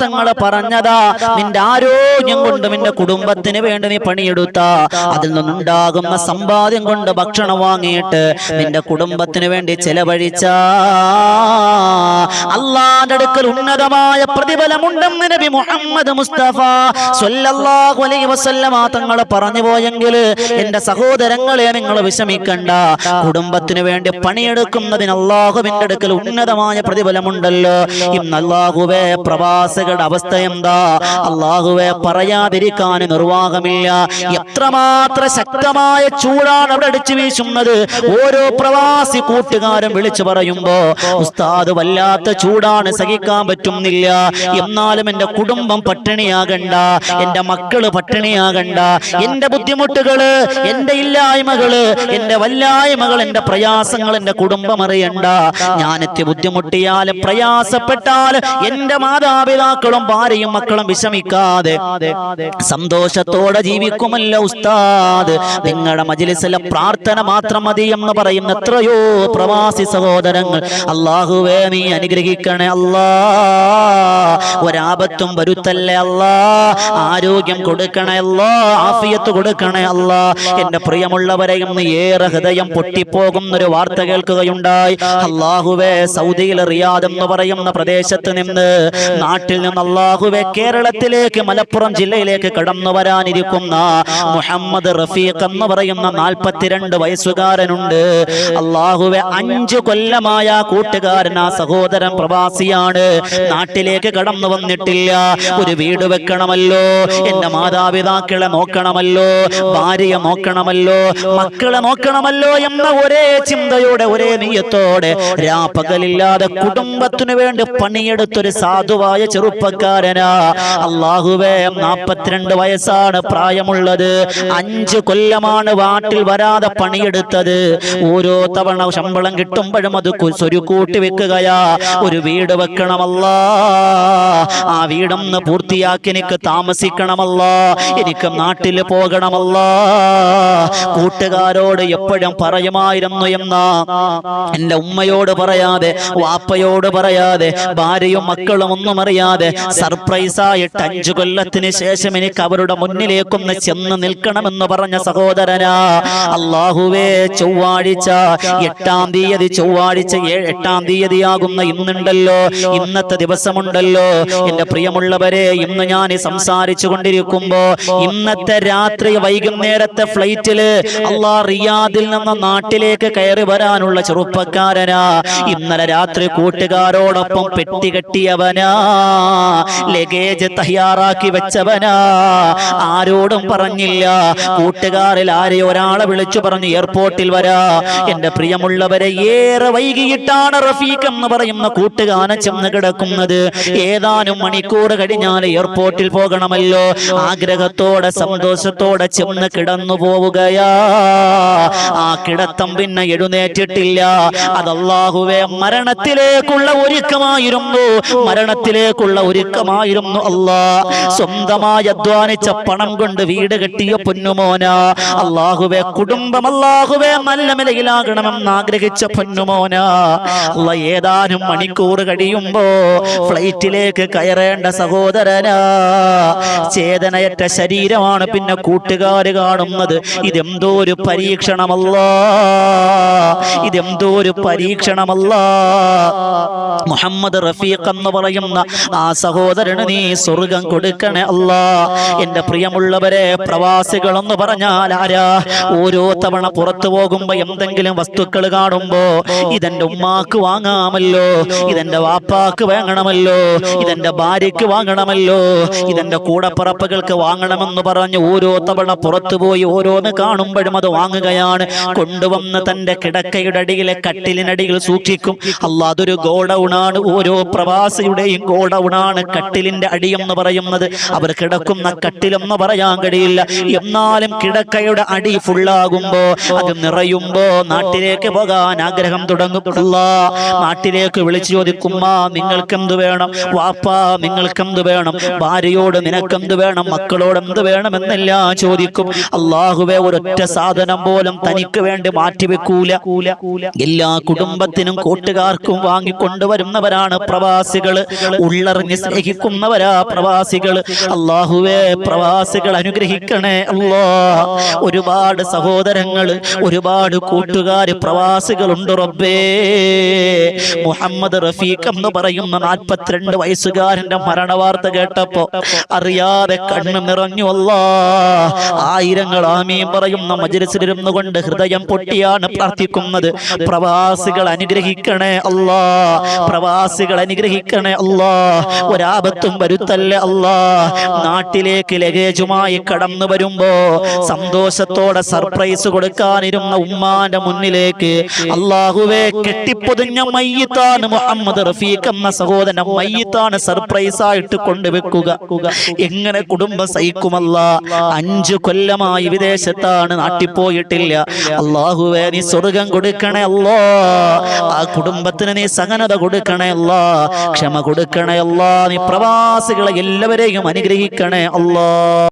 തങ്ങൾ പറഞ്ഞതാ നിന്റെ ആരോഗ്യം കൊണ്ട് നിന്റെ കുടുംബത്തിന് വേണ്ടി നീ പണിയെടുത്ത. അതിൽ നിന്നുണ്ടാകുന്ന സമ്പാദ്യം കൊണ്ട് ഭക്ഷണം വാങ്ങിയിട്ട് നിന്റെ കുടുംബത്തിന് വേണ്ടി ചെലവഴിച്ച. അള്ളാന്റെ അടുക്കൽ ഉന്നതമായ പ്രതിഫലമുണ്ടെന്ന് നബി മുഹമ്മദ് മുസ്തഫ വസല്ലമ തങ്ങൾ പറഞ്ഞു പോയെങ്കിൽ എന്റെ സഹോദരങ്ങളെ നിങ്ങൾ വിഷമിക്കണ്ട. കുടുംബത്തിന് വേണ്ടി പണിയെടുക്കുന്നതിന് അള്ളാഹുവിന്റെ അടുക്കൽ ഉന്നതമായ പ്രതിഫലമുണ്ടല്ലോ ഇന്ന് അള്ളാഹുവേ പ്രവാസികളുടെ അവസ്ഥ എന്താ? അള്ളാഹുവെ പറയാതിരിക്കാൻ നിർവാഹമില്ല. എത്രമാത്ര ശക്തമായ ചൂടാണ് അവിടെ അടിച്ചു വീശുന്നത്. ഓരോ പ്രവാസി കൂട്ടുകാരും വിളിച്ചു പറയുമ്പോ ഉസ്താദ് വല്ലാത്ത ചൂടാണ് സഹിക്കാൻ പറ്റുന്നില്ല. എന്നാലും എന്റെ കുടുംബം പട്ടിണിയാകണ്ട. എന്റെ മക്കൾ പട്ടിണിയാകണ്ട. എന്റെ ബുദ്ധിമുട്ടുകൾ എന്റെ ഇല്ലായ്മകൾ എന്റെ വല്ലായ്മകൾ എന്റെ പ്രയാസങ്ങൾ എന്റെ കുടുംബം അറിയണ്ട. ഞാനെത്തി ബുദ്ധിമുട്ടിയാലും പ്രയാസപ്പെട്ടാലും എന്റെ മാതാപിതാക്കളും ഭാര്യയും മക്കളും വിഷമിക്കാതെ സന്തോഷത്തോടെ ജീവിക്കുമല്ല ഉസ്താദ്. നിങ്ങളുടെ മജിലിസിലെ പ്രാർത്ഥന മാത്രം മതി എന്ന് പറയുന്ന എത്രയോ പ്രവാസി സഹോദരങ്ങൾ. അള്ളാഹുവേ നീ അനുഗ്രഹിക്കണേ അല്ലാ. ഒരാപത്തും വരുത്തല്ലേ അല്ലാ. ആരോഗ്യം കൊടുക്കണേ അല്ലാ. ആഫിയത്ത് കൊടുക്കണേ അല്ലാ. എന്റെ പ്രിയമുള്ളവരെ ഇന്ന് ഏറെ ഹൃദയം പൊട്ടിപ്പോകുന്ന ഒരു വാർത്ത കേൾക്കുകയുണ്ടായി. അള്ളാഹുവേ സൗദിയിൽ റിയാദ് എന്ന് പറയുന്ന പ്രദേശത്ത് നിന്ന് നാട്ടിൽ നിന്ന് അള്ളാഹുവെ കേരളത്തിലേക്ക് മലപ്പുറം ജില്ലയിലേക്ക് കടന്നു വരാനിരിക്കുന്ന മുഹമ്മദ് റഫീഖ് എന്ന് പറയുന്ന നാൽപ്പത്തിരണ്ട് വയസ്സുകാരനുണ്ട്. അള്ളാഹുവെ അഞ്ചു കൊല്ലമായ കൂട്ടുകാരൻ ആ സഹോദരൻ പ്രവാസിയാണ്. നാട്ടിലേക്ക് കടന്നു വന്നിട്ടില്ല. ഒരു വീട് വെക്കണമല്ലോ. എന്റെ മാതാപിതാക്കളെ നോക്കണമല്ലോ. ഭാര്യയെ നോക്കണമല്ലോ. മക്കളെ നോക്കണമല്ലോ എന്ന ഒരേ ചിന്തയോടെ ഒരേ നീയത്തോടെ രാപ്പകലില്ലാതെ കുടുംബത്തിനു വേണ്ടി പണിയെടുത്തൊരു സാധുവായ ചെറുപ്പക്കാരനാ. അള്ളാഹുവേ നാപ്പത്തിരണ്ട് വയസ്സാണ് പ്രായമുള്ളത്. അഞ്ചു കൊല്ലമാണ് വാട്ടിൽ വരാതെ പണിയെടുത്തത്. ഓരോ തവണ ശമ്പളം കിട്ടുമ്പോഴും അത് സ്വരുക്കൂട്ടി വെക്കുകയാ. ഒരു വീട് വെക്കണമല്ല. ആ വീടൊന്ന് പൂർത്തിയാക്കി എനിക്ക് താമസിക്കണമല്ല. എനിക്ക് നാട്ടിൽ പോകണമല്ല. കൂട്ടുകാരോട് എപ്പോഴും പറയുമായിരുന്നു എന്ന. എന്റെ ഉമ്മയോട് പറയാതെ വാപ്പയോട് പറയാതെ ഭാര്യയും മക്കളും ഒന്നും അറിയാതെ സർപ്രൈസ് ആയിട്ട് അഞ്ചു കൊല്ലത്തിന് ശേഷം എനിക്ക് അവരുടെ മുന്നിലേക്കൊന്ന് ചെന്ന് നിൽക്കണമെന്ന് പറഞ്ഞ സഹോദരനാ അള്ളാഹുവേ ചൊവ്വാഴ്ച എട്ടാം തീയതി ചൊവ്വാഴ്ച എട്ടാം തീയതിയാകുന്ന ഇന്നുണ്ടല്ലോ ഇന്നത്തെ ദിവസമുണ്ടല്ലോ. എന്റെ പ്രിയമുള്ളവരെ ഇന്ന് ഞാൻ സംസാരിച്ചു കൊണ്ടിരിക്കുമ്പോ ഇന്നത്തെ രാത്രി വൈകുന്നേരത്തെ ഫ്ലൈറ്റിൽ അള്ളാ റിയാദിൽ നിന്ന് നാട്ടിലേക്ക് കയറി വരാനുള്ള ചെറുപ്പക്കാരനാ. ഇന്നലെ രാത്രി കൂട്ടുകാരോടൊപ്പം പെട്ടി കെട്ടിയവനാ ലഗേജ് തയ്യാറാക്കി വെച്ചവനാ. ആരോടും പറഞ്ഞില്ല. കൂട്ടുകാരിൽ ആരെ ഒരാളെ വിളിച്ചു പറഞ്ഞു എയർപോർട്ടിൽ വരാ. എന്റെ പ്രിയമുള്ളവരെ ഏറെ വൈകിയിട്ടാണ് റഫീഖ് എന്ന് പറയുന്ന കൂട്ടുകാരൻ ചെന്ന് കിടക്കുന്നത്. ഏതാനും മണിക്കൂർ കഴിഞ്ഞാൽ എയർപോർട്ടിൽ പോകണമല്ലോ. ആഗ്രഹത്തോടെ സന്തോഷത്തോടെ ചെന്ന് കിടന്നു പോവുകയാ. ആ കിടത്തം പിന്നെ എഴുന്നേറ്റിട്ടില്ല. അതല്ലാഹുവേ മരണത്തിലേക്കുള്ള ഒരുക്കമായിരുന്നു. മരണത്തിലേക്കുള്ള ഒരുക്കമായിരുന്നു അല്ലാ സ്വന്തമായി അധ്വാനിച്ച പണം കൊണ്ട് വീട് കെട്ടിയ പൊന്നുമോന. അള്ളാഹുവെ കുടുംബം അള്ളാഹുവെ നല്ല നിലയിലാകണമെന്ന് ആഗ്രഹിച്ച പൊന്നുമോന. അല്ല ഏതാനും മണിക്കൂർ കഴിയുമ്പോ ഫ്ലൈറ്റിലേക്ക് കയറേണ്ട സഹോദരനാ. ചേതനയറ്റ ശരീരമാണ് പിന്നെ കൂട്ടുകാര് കാണുന്നത്. ഇതെന്തോ ഒരു പരീക്ഷണമല്ല. ഇതെന്തോ ഒരു പരീക്ഷണമല്ല. മുഹമ്മദ് റഫീഖ് എന്ന് പറയുന്ന ആ സഹോദരന് നീ സ്വർഗം കൊടുക്കണേ അല്ല. എന്റെ പ്രിയമുള്ളവരെ പ്രവാസികൾ എന്ന് പറഞ്ഞാൽ ആരാ? ഓരോ തവണ പുറത്തു പോകുമ്പോ എന്തെങ്കിലും വസ്തുക്കൾ കാണുമ്പോ ഇതെന്റെ ഉമ്മാക്ക് വാങ്ങാമല്ലോ ഇതെന്റെ വാപ്പാക്ക് വാങ്ങണമല്ലോ ഇതെന്റെ ഭാര്യക്ക് വാങ്ങണമല്ലോ ഇതെന്റെ കൂടപ്പറപ്പുകൾക്ക് വാങ്ങണമെന്ന് പറഞ്ഞ് ഓരോ തവണ പുറത്തു പോയി ഓരോന്ന് കാണുമ്പോഴും അത് വാങ്ങുകയാണ്. കൊണ്ടുവന്ന് തന്റെ കിടക്കയുടെ അടിയിലെ കട്ടിലിനടിയിൽ സൂക്ഷിക്കും. അല്ല അതൊരു ഗോഡൌണാണ്. ഓരോ പ്രവാസിയുടെയും ഗോഡൗണാണ് കട്ടിലിന്റെ അടിയെന്ന് പറയുന്നത്. അവർ കിടക്കുന്ന കട്ടിലെന്ന് പറയാൻ കഴിയില്ല. എന്നാലും കിടക്കയുടെ അടി ഫുള്ളാകുമ്പോ അത് നിറയുമ്പോ നാട്ടിലേക്ക് പോകാൻ ആഗ്രഹം തുടങ്ങും. നാട്ടിലേക്ക് വിളിച്ചു ചോദിക്കുമ്മ നിങ്ങൾക്ക് എന്ത് വേണം? വാപ്പ നിങ്ങൾക്ക് എന്ത് വേണം? ഭാര്യയോട് നിനക്കെന്ത് വേണം? മക്കളോട് എന്ത് വേണം എന്നെല്ലാം ചോദിക്കും. അള്ളാഹുവെ ഒരൊറ്റ സാധനം പോലും തനിക്ക് വേണ്ടി മാറ്റിവെക്കൂല. എല്ലാ കുടുംബത്തിനും കൂട്ടുകാർക്കും വാങ്ങിക്കൊണ്ടുവന്ന് കൊണ്ടുവരുന്നവരാണ് പ്രവാസികൾ. ഉള്ളറിഞ്ഞ് സ്നേഹിക്കുന്നവരാ പ്രവാസികൾ. അള്ളാഹുവേ പ്രവാസികൾ അനുഗ്രഹിക്കണേ അല്ലോ ഒരുപാട് സഹോദരങ്ങൾ ഒരുപാട് കൂട്ടുകാർ പ്രവാസികളുണ്ട് റബ്ബേ. മുഹമ്മദ് റഫീഖ് എന്ന് പറയുന്ന നാൽപ്പത്തിരണ്ട് വയസ്സുകാരന്റെ മരണവാർത്ത കേട്ടപ്പോ അറിയാതെ കണ്ണ് നിറഞ്ഞു അല്ലാ ആയിരങ്ങൾ ആമീൻ പറയുന്ന മജലിസിലിരുന്നു കൊണ്ട് ഹൃദയം പൊട്ടിയാണ് പ്രാർത്ഥിക്കുന്നത്. പ്രവാസികൾ അനുഗ്രഹിക്കണേ അല്ലാ പ്രവാസികൾ അനുഗ്രഹിക്കണേ അല്ലാ. ഒരാപത്തും വരുത്തല്ലേ അല്ലാ. നാട്ടിലേക്ക് ലഗേജുമായി കടന്നു വരുമ്പോ സന്തോഷത്തോടെ സർപ്രൈസ് കൊടുക്കാനിരുന്ന ഉമ്മാന്റെ മുന്നിലേക്ക് അള്ളാഹുവെ കെട്ടിപ്പൊതിഞ്ഞ മയ്യത്താണ് മുഹമ്മദ് റഫീഖ് എന്ന സഹോദരൻ മയ്യത്താണ് സർപ്രൈസ് ആയിട്ട് കൊണ്ടുവെക്കുക. എങ്ങനെ കുടുംബം സഹിക്കുമല്ല അഞ്ചു കൊല്ലമായി വിദേശത്താണ് നാട്ടിൽ പോയിട്ടില്ല. അള്ളാഹുവെ നീ സ്വർഗം കൊടുക്കണേ അല്ലോ. ആ കുടുംബത്തിന് നീ സഹനത കൊടുക്കണേ അല്ലോ. ക്ഷമ കൊടുക്കണേ അല്ലോ. നീ പ്രവാസികളെ എല്ലാവരെയും അനുഗ്രഹിക്കണേ അല്ലോ.